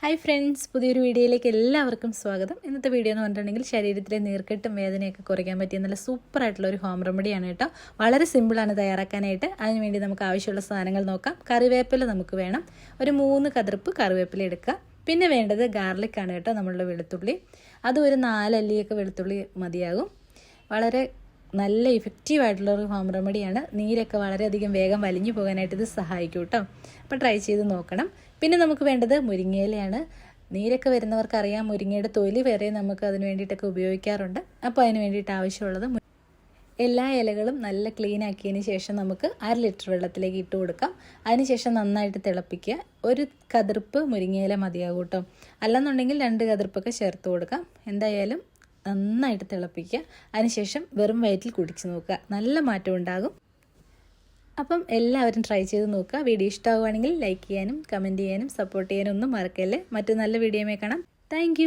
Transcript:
Hi friends പുതിയൊരു വീഡിയോയിലേക്ക് എല്ലാവർക്കും സ്വാഗതം. ഇന്നത്തെ വീഡിയോ എന്ന് പറഞ്ഞിട്ടുണ്ടെങ്കിൽ ശരീരത്തിലെ നീർക്കെട്ടും വേദനയൊക്കെ കുറയ്ക്കാൻ പറ്റിയ നല്ല സൂപ്പറായിട്ടുള്ള ഒരു ഹോം റെമഡിയാണ് കേട്ടോ. വളരെ സിമ്പിളാണ് തയ്യാറാക്കാനായിട്ട്. അതിനുവേണ്ടി നമുക്ക് ആവശ്യമുള്ള സാധനങ്ങൾ നോക്കാം. കറിവേപ്പില നമുക്ക് വേണം. ഒരു മൂന്ന് കതിർപ്പ് കറിവേപ്പില എടുക്കുക. പിന്നെ വേണ്ടത് ഗാർലിക്കാണ് കേട്ടോ നമ്മളുടെ വെളുത്തുള്ളി. അതും ഒരു നാലല്ലിയൊക്കെ വെളുത്തുള്ളി മതിയാകും. വളരെ നല്ല ഇഫക്റ്റീവ് ആയിട്ടുള്ള ഒരു ഹോം റെമഡിയാണ് നീരൊക്കെ വളരെയധികം വേഗം വലിഞ്ഞു പോകാനായിട്ട് ഇത് സഹായിക്കും കേട്ടോ അപ്പോൾ ട്രൈ ചെയ്ത് നോക്കണം. പിന്നെ നമുക്ക് വേണ്ടത് മുരിങ്ങയിലയാണ്. നീരൊക്കെ വരുന്നവർക്കറിയാം മുരിങ്ങയുടെ തൊലി വരെ നമുക്ക് അതിന് വേണ്ടിയിട്ടൊക്കെ ഉപയോഗിക്കാറുണ്ട്. അപ്പോൾ അതിന് വേണ്ടിയിട്ട് ആവശ്യമുള്ളത് എല്ലാ ഇലകളും നല്ല ക്ലീൻ ആക്കിയതിന് ശേഷം നമുക്ക് അര ലിറ്റർ വെള്ളത്തിലേക്ക് ഇട്ട് കൊടുക്കാം. അതിനുശേഷം നന്നായിട്ട് തിളപ്പിക്കുക. ഒരു കതിർപ്പ് മുരിങ്ങയില മതിയാകും കേട്ടോ അല്ലെന്നുണ്ടെങ്കിൽ രണ്ട് കതിർപ്പൊക്കെ ചേർത്ത് കൊടുക്കാം. എന്തായാലും നന്നായിട്ട് തിളപ്പിക്കുക. അതിനുശേഷം വെറും വയറ്റിൽ കുടിച്ച് നോക്കുക. നല്ല മാറ്റം ഉണ്ടാകും. അപ്പം എല്ലാവരും ട്രൈ ചെയ്ത് നോക്കുക. വീഡിയോ ഇഷ്ടമാവുകയാണെങ്കിൽ ലൈക്ക് ചെയ്യാനും കമന്റ് ചെയ്യാനും സപ്പോർട്ട് ചെയ്യാനും ഒന്നും മറക്കല്ലേ. മറ്റു നല്ല വീഡിയോമേ കാണാം. താങ്ക്